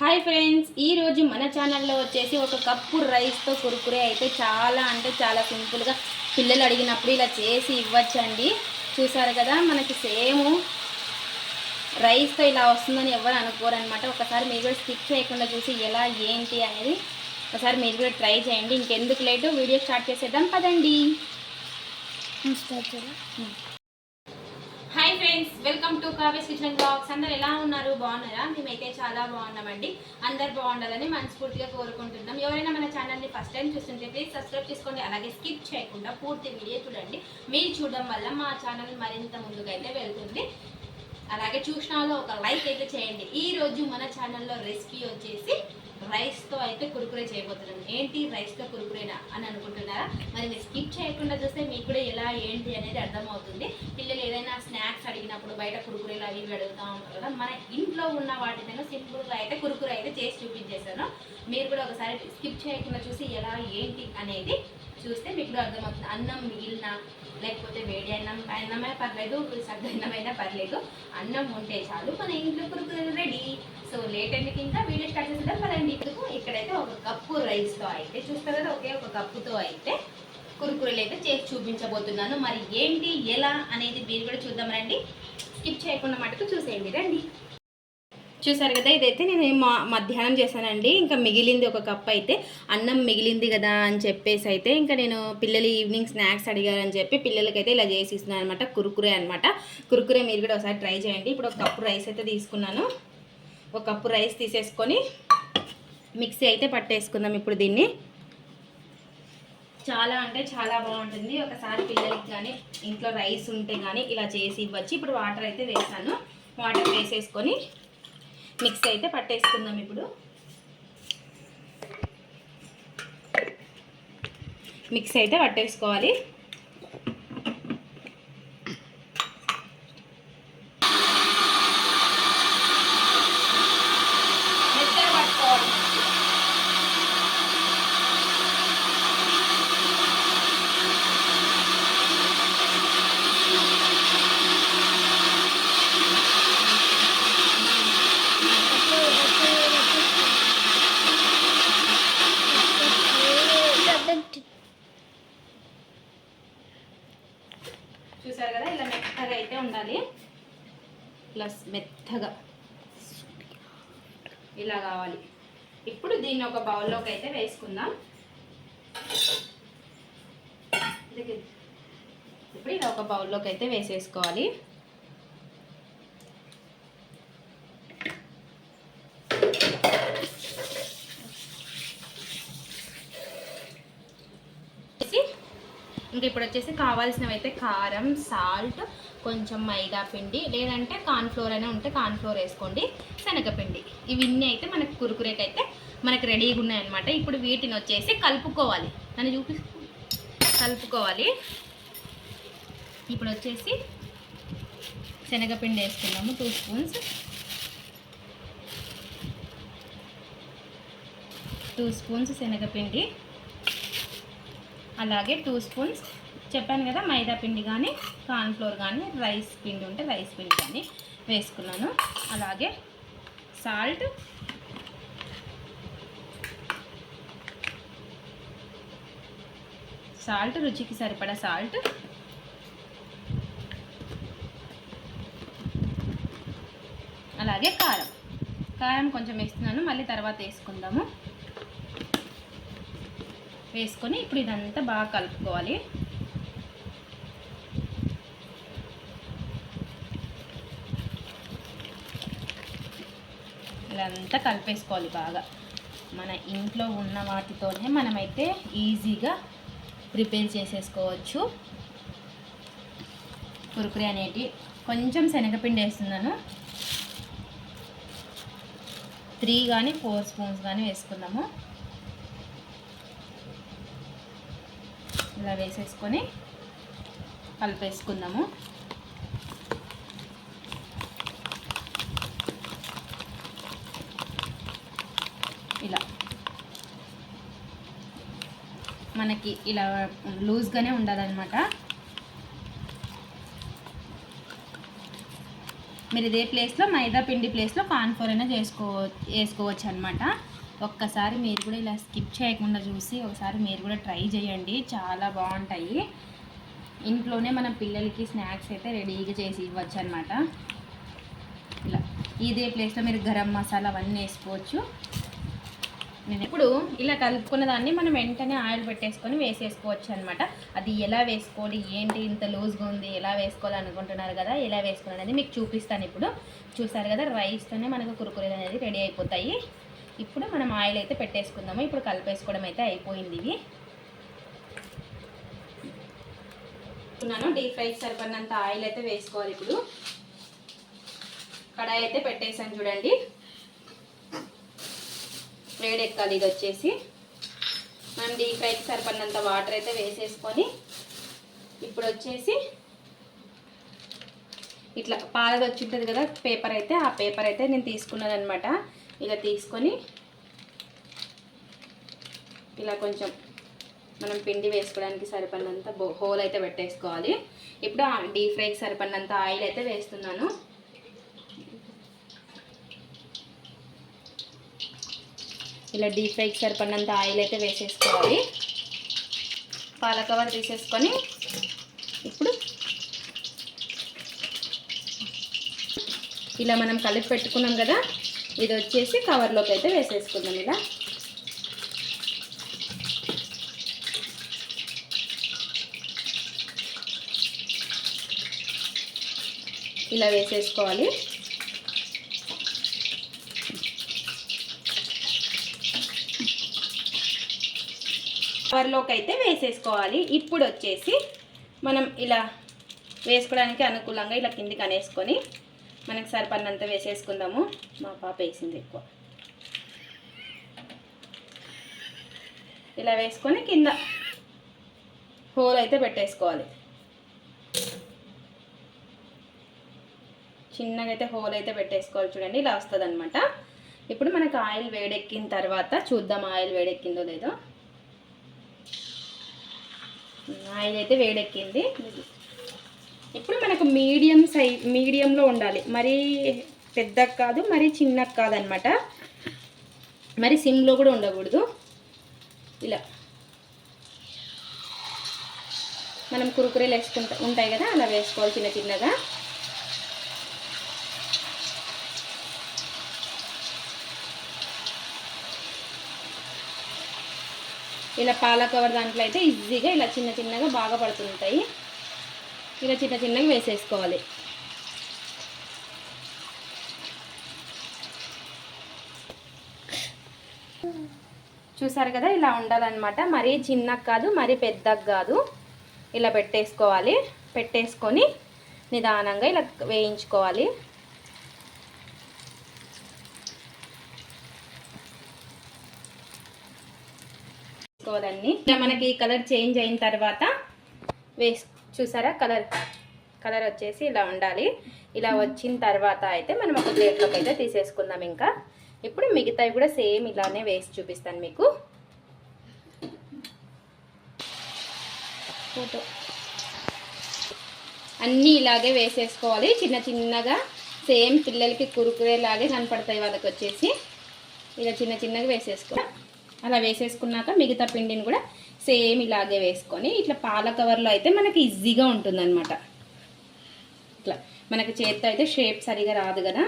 Hi friends ఈరోజు మన ఛానల్లో వచ్చేసి ఒక కప్పు రైస్తో కురుకురే అయితే చాలా అంటే చాలా సింపుల్గా పిల్లలు అడిగినప్పుడు ఇలా చేసి ఇవ్వచ్చండి. చూసారు కదా మనకి సేమ్ రైస్తో ఇలా వస్తుందని ఎవరు అనుకోరు అనమాట ఒకసారి మీరు కూడా స్కిప్ చేయకుండా చూసి ఎలా ఏంటి అనేది ఒకసారి మీరు కూడా ట్రై చేయండి. ఇంకెందుకు లేటు వీడియో స్టార్ట్ చేసేద్దాం పదండి. Friends welcome to Kavya's kitchen blogs. అందరు ఎలా ఉన్నారు? బాగున్నారా? మేమైతే చాలా బాగున్నామండి. అందరు బాగుండాలని మనస్ఫూర్తిగా కోరుకుంటున్నాం. ఎవరైనా మన ఛానల్ని ఫస్ట్ టైం చూస్తుంటే ప్లీజ్ సబ్స్క్రైబ్ చేసుకోండి. అలాగే స్కిప్ చేయకుండా పూర్తి వీడియో చూడండి. మీరు చూడడం వల్ల మా ఛానల్ మరింత ముందుకైతే వెళ్తుంది. అలాగే చూసిన ఒక లైక్ అయితే చేయండి. ఈ రోజు మన ఛానల్లో రెసిపీ వచ్చేసి రైస్తో అయితే కురుకురే చేయబోతున్నాం. ఏంటి రైస్తో కురుకురేనా అని అనుకుంటున్నారా? మరి మీరు స్కిప్ చేయకుండా చూస్తే మీకు కూడా ఎలా ఏంటి అనేది అర్థమవుతుంది. పిల్లలు ఏదైనా స్నాక్స్ అడిగినప్పుడు బయట కురుకురేలు అవి ఇవి అడుగుతూ ఉంటారు కదా మన ఇంట్లో ఉన్న వాటితో సింపుల్గా అయితే కురుకురే అయితే చేసి చూపించేశాను. మీరు కూడా ఒకసారి స్కిప్ చేయకుండా చూసి ఎలా ఏంటి అనేది చూస్తే మీకు కూడా అర్థమవుతుంది. అన్నం మిగిలిన లేకపోతే వేడి అన్నం అన్నమే పర్లేదు సగ్గు పర్లేదు. అన్నం ఉంటే చాలు మన ఇంట్లో కురుకురే రెడీ. సో లేట్ ఎందుకు ఇంకా వీడియో స్టార్ట్ చేసేద్దాం. పదండి. ఇందుకు ఇక్కడైతే ఒక కప్పు రైస్తో అయితే చూస్తారు కదా ఒకే ఒక కప్పుతో అయితే కురుకురలు అయితే చేసి చూపించబోతున్నాను. మరి ఏంటి ఎలా అనేది మీరు కూడా చూద్దాం రండి. స్కిప్ చేయకుండా మటుకు చూసేయండి. రండి. చూసారు కదా ఇదైతే నేను మా మధ్యాహ్నం చేశానండి. ఇంకా మిగిలింది ఒక కప్ అయితే అన్నం మిగిలింది కదా అని చెప్పేసి అయితే ఇంకా నేను పిల్లలు ఈవినింగ్ స్నాక్స్ అడిగారని చెప్పి పిల్లలకైతే ఇలా చేసి ఇస్తున్నాను అనమాట కురుకురే అనమాట కురుకురే మీరు కూడా ఒకసారి ట్రై చేయండి. ఇప్పుడు ఒక కప్పు రైస్ అయితే తీసుకున్నాను. ఒక కప్పు రైస్ తీసేసుకొని మిక్సీ అయితే పట్టేసుకుందాం ఇప్పుడు దీన్ని. చాలా అంటే చాలా బాగుంటుంది. ఒకసారి పిల్లలకి కానీ ఇంట్లో రైస్ ఉంటే కానీ ఇలా చేసి ఇవ్వచ్చు. ఇప్పుడు వాటర్ అయితే వేసాను. వాటర్ వేసేసుకొని మిక్సీ అయితే పట్టేసుకుందాం ఇప్పుడు. మిక్స్ అయితే పట్టేసుకోవాలి మెత్తగా పట్టుకోవాలి చూసారు కదా ఇలా మెత్తగా అయితే ఉండాలి ప్లస్ మెత్తగా ఇలా కావాలి. ఇప్పుడు దీన్ని ఒక బౌల్లోకి అయితే వేసుకుందాం. ఇప్పుడు ఇలా ఒక బౌల్లోకి అయితే వేసేసుకోవాలి వేసి ఇంకా ఇప్పుడు వచ్చేసి కావాల్సినవి అయితే కారం సాల్ట్ కొంచెం మైదా పిండి లేదంటే కార్న్ఫ్లోర్ అయినా ఉంటే కార్న్ఫ్లోర్ వేసుకోండి శనగపిండి. ఇవన్నీ అయితే మనకు కురుకురేకి అయితే మనకు రెడీగా ఉన్నాయన్నమాట. ఇప్పుడు వీటిని వచ్చేసి కలుపుకోవాలి. నన్ను చూపి కలుపుకోవాలి. ఇప్పుడు వచ్చేసి శనగపిండి వేసుకున్నాము టూ స్పూన్స్ టూ స్పూన్స్ శనగపిండి. అలాగే టూ స్పూన్స్ చెప్పాను కదా మైదా పిండి కానీ కార్న్ఫ్లోర్ కానీ రైస్ పిండి ఉంటే రైస్ పిండి కానీ వేసుకున్నాను. అలాగే సాల్ట్. సాల్ట్ రుచికి సరిపడా సాల్ట్. అలాగే కారం. కారం కొంచెం వేస్తున్నాను మళ్ళీ తర్వాత వేసుకుందాము. వేసుకొని ఇప్పుడు ఇదంతా బాగా కలుపుకోవాలి. ఇదంతా కలిపేసుకోవాలి బాగా. మన ఇంట్లో ఉన్న వాటితోనే మనమైతే ఈజీగా ప్రిపేర్ చేసేసుకోవచ్చు. కురుకురి అనేటి కొంచెం శనగపిండి వేస్తున్నాను. త్రీ కానీ ఫోర్ స్పూన్స్ కానీ వేసుకుందాము ఇలా వేసేసుకొని కలిపేసుకుందాము. ఇలా. మనకి ఇలా లూజ్గానే ఉండాలన్నమాట మీరు ఇదే ప్లేస్లో మైదా పిండి ప్లేస్లో కాన్ఫోర్ అయినా చేసుకో వేసుకోవచ్చు అనమాట ఒక్కసారి మీరు కూడా ఇలా స్కిప్ చేయకుండా చూసి ఒకసారి మీరు కూడా ట్రై చేయండి. చాలా బాగుంటాయి. ఇంట్లోనే మన పిల్లలకి స్నాక్స్ అయితే రెడీగా చేసి ఇవ్వచ్చు అనమాట ఇలా. ఇదే ప్లేస్లో మీరు గరం మసాలా అవన్నీ వేసుకోవచ్చు. నేను ఇప్పుడు ఇలా కలుపుకున్న దాన్ని మనం వెంటనే ఆయిల్ పెట్టేసుకొని వేసేసుకోవచ్చు అనమాట అది ఎలా వేసుకోవాలి ఏంటి ఇంత లూజ్గా ఉంది ఎలా వేసుకోవాలి అనుకుంటున్నారు కదా ఎలా వేసుకోవాలి అనేది మీకు చూపిస్తాను ఇప్పుడు. చూసారు కదా రైస్తోనే మనకు కురుకురేలు అనేది రెడీ అయిపోతాయి. ఇప్పుడు మనం ఆయిల్ అయితే పెట్టేసుకుందాము. ఇప్పుడు కలిపేసుకోవడం అయితే అయిపోయింది ఇవి ఉన్నాను డీప్ ఫ్రైకి సరిపడినంత ఆయిల్ అయితే వేసుకోవాలి ఇప్పుడు. కడాయి అయితే పెట్టేసాను చూడండి. వేడెక్కాలి ఇది వచ్చేసి మనం డీప్ ఫ్రైకి సరిపడినంత వాటర్ అయితే వేసేసుకొని ఇప్పుడు వచ్చేసి ఇట్లా పాలది వచ్చి ఉంటుంది కదా పేపర్ అయితే ఆ పేపర్ అయితే నేను తీసుకున్నాను అనమాట ఇలా తీసుకొని ఇలా కొంచెం మనం పిండి వేసుకోవడానికి సరిపడినంత బో హోల్ అయితే పెట్టేసుకోవాలి. ఇప్పుడు డీప్ ఫ్రైకి సరిపడినంత ఆయిల్ అయితే వేస్తున్నాను. ఇలా డీప్ ఫ్రైకి సరిపడినంత ఆయిల్ అయితే వేసేసుకోవాలి. పాల కవర్ తీసేసుకొని ఇప్పుడు ఇలా మనం కలిపి పెట్టుకున్నాం కదా ఇది వచ్చేసి కవర్లోకి అయితే వేసేసుకుందాం ఇలా. ఇలా వేసేసుకోవాలి. కవర్లోకి అయితే వేసేసుకోవాలి. ఇప్పుడు వచ్చేసి మనం ఇలా వేసుకోవడానికి అనుకూలంగా ఇలా కిందికి అనేసుకొని మనకి సరిపడినంత వేసేసుకుందాము. మా పాప వేసింది ఎక్కువ. ఇలా వేసుకొని కింద హోల్ అయితే పెట్టేసుకోవాలి. చిన్నగా అయితే హోల్ అయితే పెట్టేసుకోవాలి చూడండి ఇలా వస్తుంది ఇప్పుడు మనకు ఆయిల్ వేడెక్కిన తర్వాత చూద్దాం ఆయిల్ వేడెక్కిందో లేదో. ఆయిల్ అయితే వేడెక్కింది. ఇప్పుడు మనకు మీడియం సైజ్ మీడియంలో ఉండాలి. మరీ పెద్దగా కాదు మరీ చిన్నగా కాదనమాట. మరి సిమ్లో కూడా ఉండకూడదు. ఇలా. మనం కురుకురేలు వేసుకుంటా ఉంటాయి కదా అలా వేసుకోవాలి చిన్న చిన్నగా. ఇలా పాల కవర్ దాంట్లో అయితే ఈజీగా ఇలా చిన్న చిన్నగా బాగా పడుతుంటాయి. ఇలా చిన్న చిన్నగా వేసేసుకోవాలి. చూసారు కదా ఇలా ఉండాలన్నమాట. మరీ చిన్నగా కాదు మరీ పెద్దగా కాదు. ఇలా పెట్టేసుకోవాలి. పెట్టేసుకొని నిదానంగా ఇలా వేయించుకోవాలి. వేసుకోవాలన్నీ ఇలా మనకి కలర్ చేంజ్ అయిన తర్వాత వేస్ చూసారా? కలర్ కలర్ వచ్చేసి ఇలా ఉండాలి. ఇలా వచ్చిన తర్వాత అయితే మనం ఒక ప్లేట్లోకి అయితే తీసేసుకుందాం ఇంకా. ఇప్పుడు మిగతావి కూడా సేమ్ ఇలానే వేసి చూపిస్తాను మీకు. ఫోటో. అన్నీ ఇలాగే వేసేసుకోవాలి. చిన్న చిన్నగా సేమ్ పిల్లలకి కురుకురేలాగే కనపడతాయి వాళ్ళకి వచ్చేసి ఇలా చిన్న చిన్నగా వేసేసుకోవాలి. అలా వేసేసుకున్నాక మిగతా పిండిని కూడా సేమ్ ఇలాగే వేసుకొని ఇట్లా పాల కవర్లో అయితే మనకి ఈజీగా ఉంటుందన్నమాట. ఇట్లా మనకి చేత్తో అయితే షేప్ సరిగా రాదు కదా.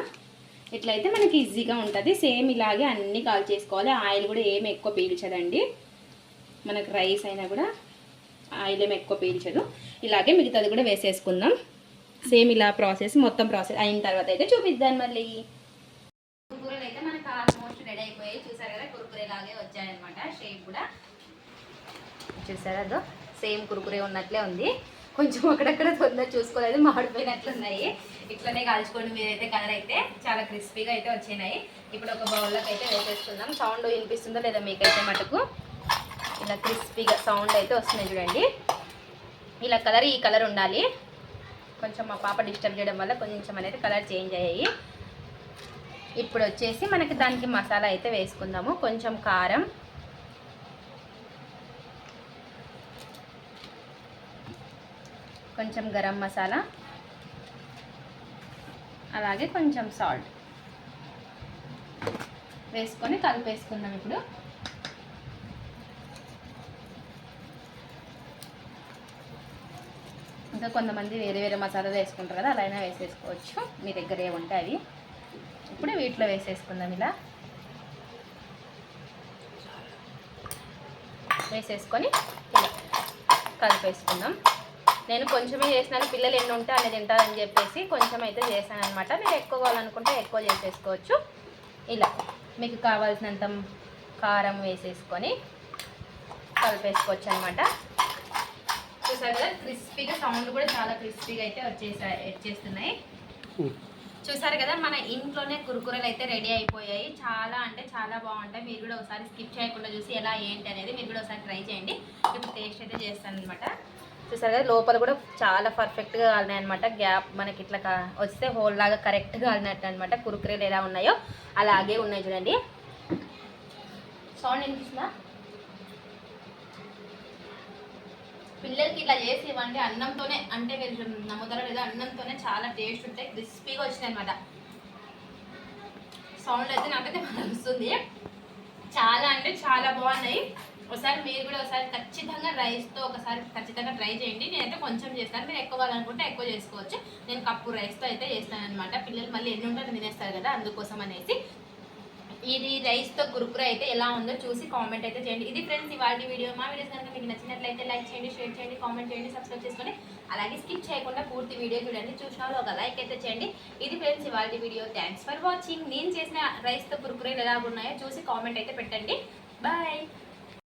ఇట్లయితే మనకి ఈజీగా ఉంటుంది. సేమ్ ఇలాగే అన్నీ కాల్ చేసుకోవాలి. ఆయిల్ కూడా ఏమి ఎక్కువ పీల్చదండి. మనకు రైస్ అయినా కూడా ఆయిల్ ఏమి ఎక్కువ పీల్చదు. ఇలాగే మిగతాది కూడా వేసేసుకుందాం. సేమ్ ఇలా ప్రాసెస్ మొత్తం ప్రాసెస్ అయిన తర్వాత అయితే చూపిద్దాం మళ్ళీ. కూరలు అయితే మనకు ఆల్మోస్ట్ రెడీ అయిపోయాయి. చూసారు కదా కురుకురే లాగే వచ్చాయన్నమాట. షేప్ కూడా. చూసారా అదో? సేమ్ కురుకురే ఉన్నట్లే ఉంది. కొంచెం అక్కడక్కడ తొందర చూసుకోలేదు మాడిపోయినట్లున్నాయి. ఇట్లనే కాల్చుకోండి మీరైతే కలర్ అయితే చాలా క్రిస్పీగా అయితే వచ్చినాయి. ఇప్పుడు ఒక బౌల్లోకి అయితే వేసేసుకుందాం. సౌండ్ వినిపిస్తుందో లేదా మీకైతే మటుకు ఇలా క్రిస్పీగా సౌండ్ అయితే వస్తున్నాయి చూడండి. ఇలా కలర్ ఈ కలర్ ఉండాలి. కొంచెం మా పాప డిస్టర్బ్ చేయడం వల్ల కొంచెం అనేది కలర్ చేంజ్ అయ్యాయి. ఇప్పుడు వచ్చేసి మనకి దానికి మసాలా అయితే వేసుకుందాము. కొంచెం కారం. కొంచెం గరం మసాలా. అలాగే కొంచెం సాల్ట్. వేసుకొని కలిపేసుకుందాం ఇప్పుడు. ఇంకా కొంతమంది వేరే వేరే మసాలాలు వేసుకుంటారు కదా అలా అయినా వేసేసుకోవచ్చు. మీ దగ్గర ఏముంటే అవి. ఇప్పుడు వీటిలో వేసేసుకుందాం ఇలా. వేసేసుకొని ఇలా కలిపేసుకుందాం. నేను కొంచెమే చేసినాను పిల్లలు ఎన్ని ఉంటే అన్ని తింటారని చెప్పేసి కొంచెం అయితే చేశాను అనమాట మీరు ఎక్కువ కావాలనుకుంటే ఎక్కువ చేసేసుకోవచ్చు. ఇలా మీకు కావాల్సినంత కారం వేసేసుకొని కలిపేసుకోవచ్చు అనమాట చూసారు కదా క్రిస్పీగా సౌండ్ కూడా చాలా క్రిస్పీగా అయితే వచ్చేసా వచ్చేస్తున్నాయి. చూసారు కదా మన ఇంట్లోనే కురుకురలు అయితే రెడీ అయిపోయాయి. చాలా అంటే చాలా బాగుంటాయి. మీరు కూడా ఒకసారి స్కిప్ చేయకుండా చూసి ఎలా ఏంటి అనేది మీరు కూడా ఒకసారి ట్రై చేయండి. ఇప్పుడు టేస్ట్ అయితే చేస్తాను అనమాట చూసారు కదా లోపల కూడా చాలా పర్ఫెక్ట్గా కాలినాయి అనమాట గ్యాప్ మనకి ఇట్లా వస్తే హోల్ లాగా కరెక్ట్గా కాలినట్టు అనమాట కురుకురేలు ఎలా ఉన్నాయో అలాగే ఉన్నాయి చూడండి. సౌండ్ వినిపిస్తుందా? పిల్లలకి ఇట్లా చేసి ఇవ్వండి. అన్నంతోనే అంటే మీరు నమ్ముతారో లేదా అన్నంతోనే చాలా టేస్ట్ ఉంటాయి. క్రిస్పీగా వచ్చినాయి అనమాట సౌండ్ అయితే నాకైతే వస్తుంది చాలా అంటే చాలా బాగున్నాయి. ఒకసారి మీరు కూడా ఒకసారి ఖచ్చితంగా రైస్తో ఒకసారి ఖచ్చితంగా ట్రై చేయండి. నేనైతే కొంచెం చేస్తాను. మీరు ఎక్కువ కావాలనుకుంటే ఎక్కువ చేసుకోవచ్చు. నేను కప్పు రైస్తో అయితే చేస్తాను అనమాట పిల్లలు మళ్ళీ ఎన్ని ఉంటారో తినేస్తారు కదా అందుకోసం అనేసి. ఇది రైస్తో కురుకుర అయితే ఎలా ఉందో చూసి కామెంట్ అయితే చేయండి. ఇది ఫ్రెండ్స్ ఇవాళ వీడియో మా వీడియోస్ కనుక మీకు నచ్చినట్లయితే లైక్ చేయండి షేర్ చేయండి కామెంట్ చేయండి సబ్స్క్రైబ్ చేసుకోండి అలాగే స్కిప్ చేయకుండా పూర్తి వీడియో చూడండి. చూసిన ఒక లైక్ అయితే చేయండి. ఇది ఫ్రెండ్స్ ఇవాళ వీడియో థ్యాంక్స్ ఫర్ వాచింగ్ నేను చేసిన రైస్తో కురుకురేలు ఎలా ఉన్నాయో చూసి కామెంట్ అయితే పెట్టండి. బాయ్